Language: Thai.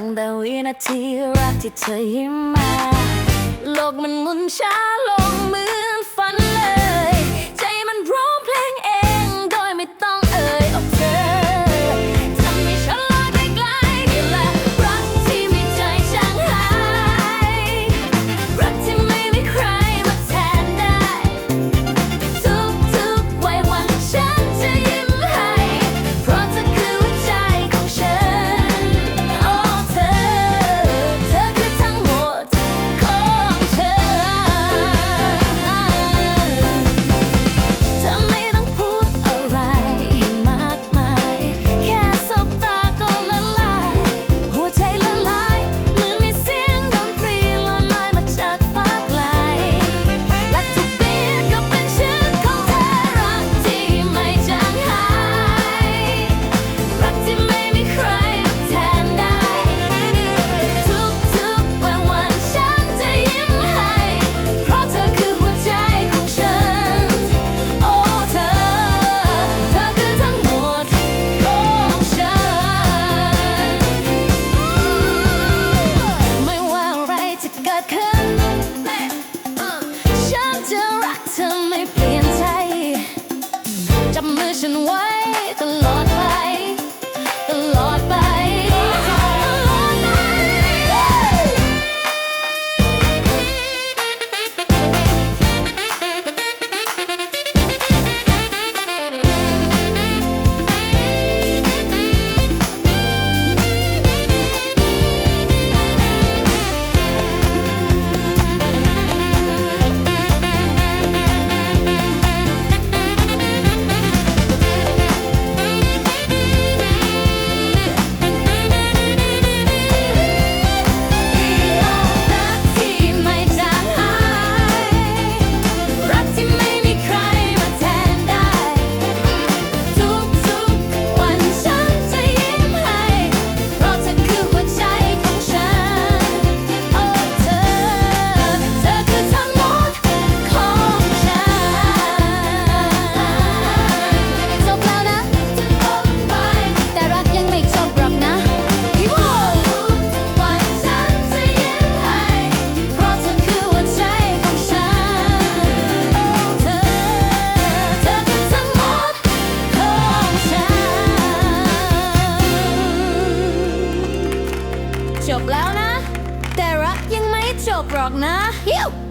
้งแต่วินาทีรักที่เธอยิ้มมา โลกมันหมุนช้าลง question why บรอกนะฮิว